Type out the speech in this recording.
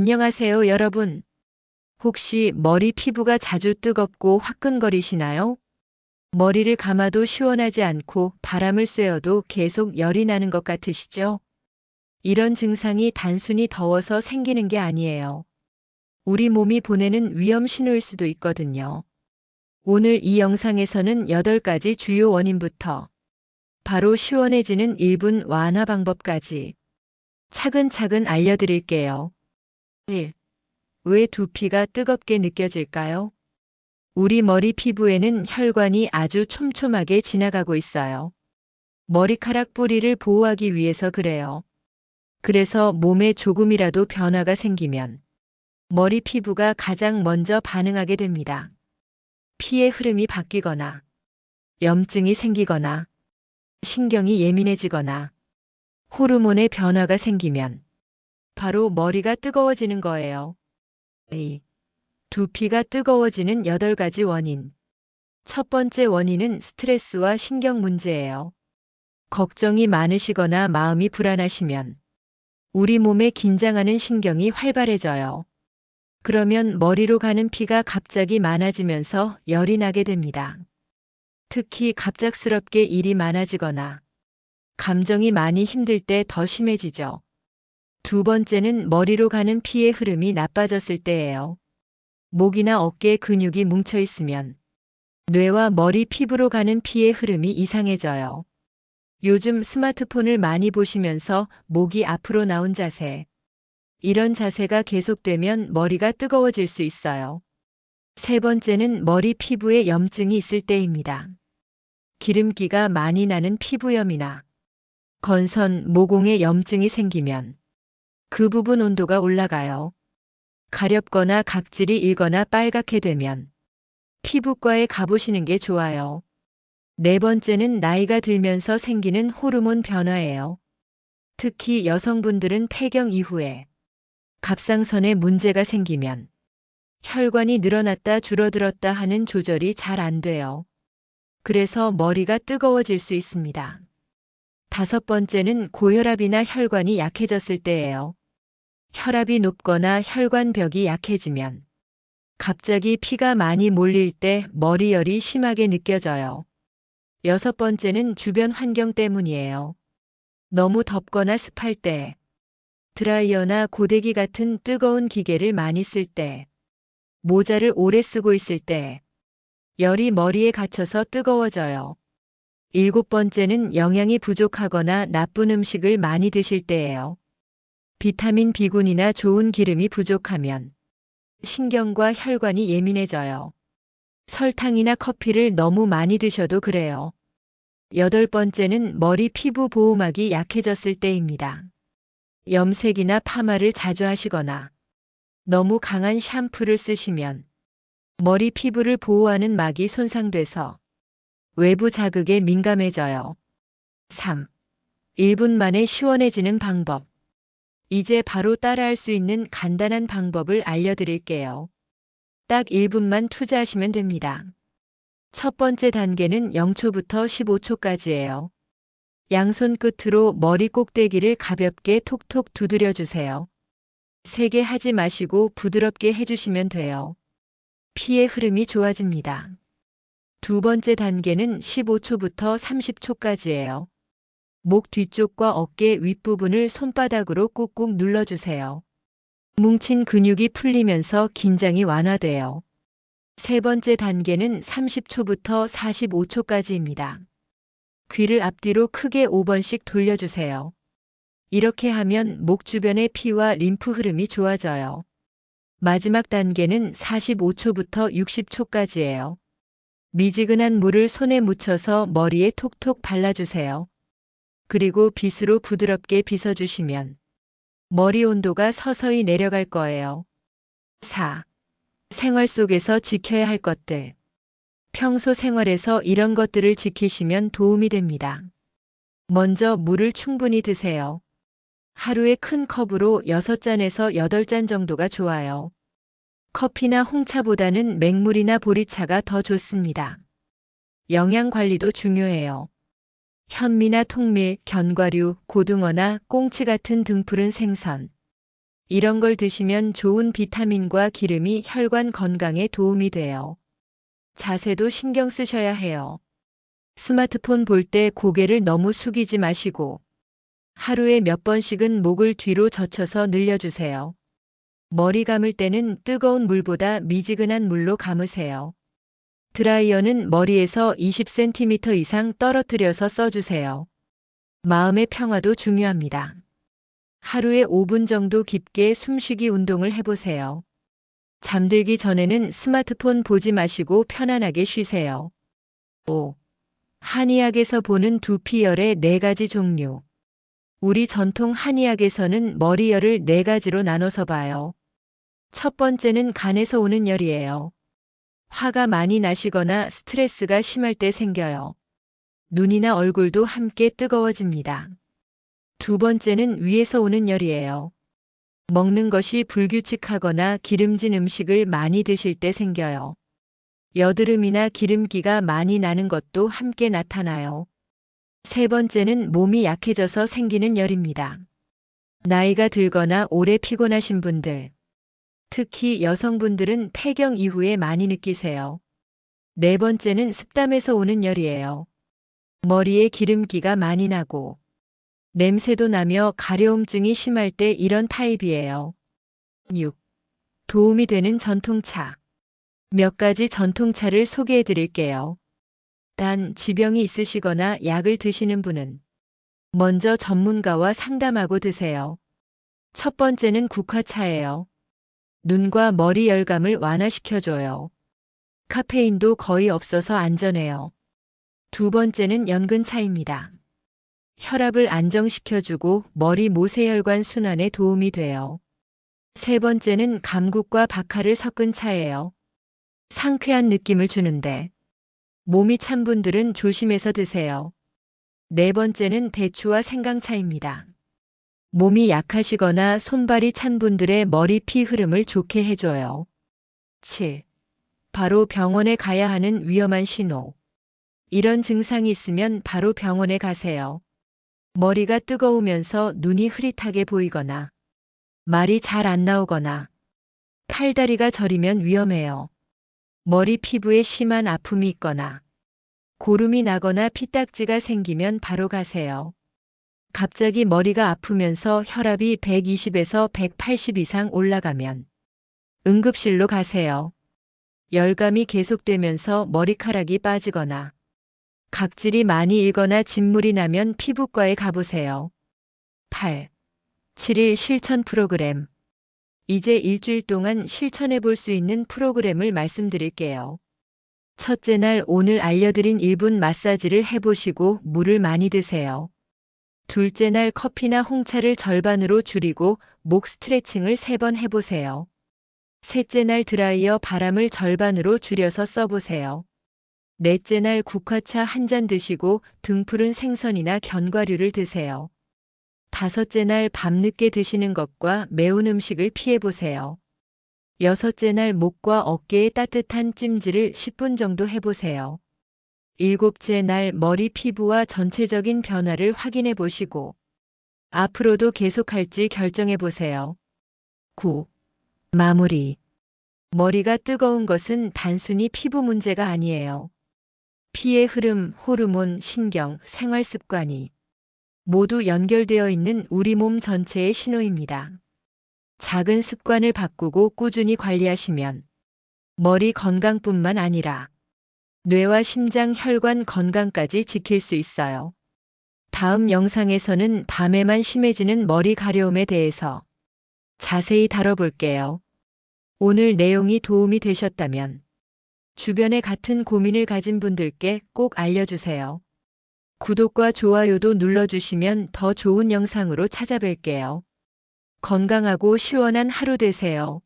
안녕하세요, 여러분. 혹시 머리 피부가 자주 뜨겁고 화끈거리시나요? 머리를 감아도 시원하지 않고 바람을 쐬어도 계속 열이 나는 것 같으시죠? 이런 증상이 단순히 더워서 생기는 게 아니에요. 우리 몸이 보내는 위험 신호일 수도 있거든요. 오늘 이 영상에서는 8가지 주요 원인부터 바로 시원해지는 1분 완화 방법까지 차근차근 알려드릴게요. 1. 왜 두피가 뜨겁게 느껴질까요? 우리 머리 피부에는 혈관이 아주 촘촘하게 지나가고 있어요. 머리카락 뿌리를 보호하기 위해서 그래요. 그래서 몸에 조금이라도 변화가 생기면 머리 피부가 가장 먼저 반응하게 됩니다. 피의 흐름이 바뀌거나 염증이 생기거나 신경이 예민해지거나 호르몬의 변화가 생기면 바로 머리가 뜨거워지는 거예요. A. 두피가 뜨거워지는 8가지 원인. 첫 번째 원인은 스트레스와 신경 문제예요. 걱정이 많으시거나 마음이 불안하시면 우리 몸에 긴장하는 신경이 활발해져요. 그러면 머리로 가는 피가 갑자기 많아지면서 열이 나게 됩니다. 특히 갑작스럽게 일이 많아지거나 감정이 많이 힘들 때 더 심해지죠. 두 번째는 머리로 가는 피의 흐름이 나빠졌을 때예요. 목이나 어깨 근육이 뭉쳐 있으면 뇌와 머리 피부로 가는 피의 흐름이 이상해져요. 요즘 스마트폰을 많이 보시면서 목이 앞으로 나온 자세. 이런 자세가 계속되면 머리가 뜨거워질 수 있어요. 세 번째는 머리 피부에 염증이 있을 때입니다. 기름기가 많이 나는 피부염이나 건선, 모공에 염증이 생기면 그 부분 온도가 올라가요. 가렵거나 각질이 일거나 빨갛게 되면 피부과에 가보시는 게 좋아요. 네 번째는 나이가 들면서 생기는 호르몬 변화예요. 특히 여성분들은 폐경 이후에 갑상선에 문제가 생기면 혈관이 늘어났다 줄어들었다 하는 조절이 잘 안 돼요. 그래서 머리가 뜨거워질 수 있습니다. 다섯 번째는 고혈압이나 혈관이 약해졌을 때예요. 혈압이 높거나 혈관벽이 약해지면 갑자기 피가 많이 몰릴 때 머리열이 심하게 느껴져요. 여섯 번째는 주변 환경 때문이에요. 너무 덥거나 습할 때, 드라이어나 고데기 같은 뜨거운 기계를 많이 쓸 때, 모자를 오래 쓰고 있을 때, 열이 머리에 갇혀서 뜨거워져요. 일곱 번째는 영양이 부족하거나 나쁜 음식을 많이 드실 때예요. 비타민 B군이나 좋은 기름이 부족하면 신경과 혈관이 예민해져요. 설탕이나 커피를 너무 많이 드셔도 그래요. 여덟 번째는 머리 피부 보호막이 약해졌을 때입니다. 염색이나 파마를 자주 하시거나 너무 강한 샴푸를 쓰시면 머리 피부를 보호하는 막이 손상돼서 외부 자극에 민감해져요. 3. 1분 만에 시원해지는 방법. 이제 바로 따라할 수 있는 간단한 방법을 알려드릴게요. 딱 1분만 투자하시면 됩니다. 첫 번째 단계는 0초부터 15초까지예요. 양손 끝으로 머리 꼭대기를 가볍게 톡톡 두드려 주세요. 세게 하지 마시고 부드럽게 해주시면 돼요. 피의 흐름이 좋아집니다. 두 번째 단계는 15초부터 30초까지예요. 목 뒤쪽과 어깨 윗부분을 손바닥으로 꾹꾹 눌러주세요. 뭉친 근육이 풀리면서 긴장이 완화돼요. 세 번째 단계는 30초부터 45초까지입니다. 귀를 앞뒤로 크게 5번씩 돌려주세요. 이렇게 하면 목 주변의 피와 림프 흐름이 좋아져요. 마지막 단계는 45초부터 60초까지예요. 미지근한 물을 손에 묻혀서 머리에 톡톡 발라주세요. 그리고 빗으로 부드럽게 빗어주시면 머리 온도가 서서히 내려갈 거예요. 4. 생활 속에서 지켜야 할 것들. 평소 생활에서 이런 것들을 지키시면 도움이 됩니다. 먼저 물을 충분히 드세요. 하루에 큰 컵으로 6잔에서 8잔 정도가 좋아요. 커피나 홍차보다는 맹물이나 보리차가 더 좋습니다. 영양 관리도 중요해요. 현미나 통밀, 견과류, 고등어나 꽁치 같은 등푸른 생선, 이런 걸 드시면 좋은 비타민과 기름이 혈관 건강에 도움이 돼요. 자세도 신경 쓰셔야 해요. 스마트폰 볼 때 고개를 너무 숙이지 마시고 하루에 몇 번씩은 목을 뒤로 젖혀서 늘려주세요. 머리 감을 때는 뜨거운 물보다 미지근한 물로 감으세요. 드라이어는 머리에서 20cm 이상 떨어뜨려서 써주세요. 마음의 평화도 중요합니다. 하루에 5분 정도 깊게 숨쉬기 운동을 해보세요. 잠들기 전에는 스마트폰 보지 마시고 편안하게 쉬세요. 5. 한의학에서 보는 두피열의 네 가지 종류. 우리 전통 한의학에서는 머리열을 네 가지로 나눠서 봐요. 첫 번째는 간에서 오는 열이에요. 화가 많이 나시거나 스트레스가 심할 때 생겨요. 눈이나 얼굴도 함께 뜨거워집니다. 두 번째는 위에서 오는 열이에요. 먹는 것이 불규칙하거나 기름진 음식을 많이 드실 때 생겨요. 여드름이나 기름기가 많이 나는 것도 함께 나타나요. 세 번째는 몸이 약해져서 생기는 열입니다. 나이가 들거나 오래 피곤하신 분들, 특히 여성분들은 폐경 이후에 많이 느끼세요. 네 번째는 습담에서 오는 열이에요. 머리에 기름기가 많이 나고 냄새도 나며 가려움증이 심할 때 이런 타입이에요. 6. 도움이 되는 전통차. 몇 가지 전통차를 소개해 드릴게요. 단 지병이 있으시거나 약을 드시는 분은 먼저 전문가와 상담하고 드세요. 첫 번째는 국화차예요. 눈과 머리 열감을 완화시켜줘요. 카페인도 거의 없어서 안전해요. 두 번째는 연근차입니다. 혈압을 안정시켜주고 머리 모세혈관 순환에 도움이 돼요. 세 번째는 감국과 박하를 섞은 차예요. 상쾌한 느낌을 주는데 몸이 찬 분들은 조심해서 드세요. 네 번째는 대추와 생강차입니다. 몸이 약하시거나 손발이 찬 분들의 머리 피 흐름을 좋게 해줘요. 7. 바로 병원에 가야 하는 위험한 신호. 이런 증상이 있으면 바로 병원에 가세요. 머리가 뜨거우면서 눈이 흐릿하게 보이거나 말이 잘 안 나오거나 팔다리가 저리면 위험해요. 머리 피부에 심한 아픔이 있거나 고름이 나거나 피딱지가 생기면 바로 가세요. 갑자기 머리가 아프면서 혈압이 120에서 180 이상 올라가면 응급실로 가세요. 열감이 계속되면서 머리카락이 빠지거나 각질이 많이 일거나 진물이 나면 피부과에 가보세요. 8. 7일 실천 프로그램. 이제 일주일 동안 실천해 볼 수 있는 프로그램을 말씀드릴게요. 첫째 날 오늘 알려드린 1분 마사지를 해보시고 물을 많이 드세요. 둘째 날 커피나 홍차를 절반으로 줄이고 목 스트레칭을 3번 해보세요. 셋째 날 드라이어 바람을 절반으로 줄여서 써보세요. 넷째 날 국화차 한 잔 드시고 등푸른 생선이나 견과류를 드세요. 다섯째 날 밤늦게 드시는 것과 매운 음식을 피해보세요. 여섯째 날 목과 어깨에 따뜻한 찜질을 10분 정도 해보세요. 일곱째 날 머리 피부와 전체적인 변화를 확인해 보시고 앞으로도 계속할지 결정해 보세요. 9. 마무리. 머리가 뜨거운 것은 단순히 피부 문제가 아니에요. 피의 흐름, 호르몬, 신경, 생활 습관이 모두 연결되어 있는 우리 몸 전체의 신호입니다. 작은 습관을 바꾸고 꾸준히 관리하시면 머리 건강뿐만 아니라 뇌와 심장 혈관 건강까지 지킬 수 있어요. 다음 영상에서는 밤에만 심해지는 머리 가려움에 대해서 자세히 다뤄볼게요. 오늘 내용이 도움이 되셨다면 주변에 같은 고민을 가진 분들께 꼭 알려주세요. 구독과 좋아요도 눌러주시면 더 좋은 영상으로 찾아뵐게요. 건강하고 시원한 하루 되세요.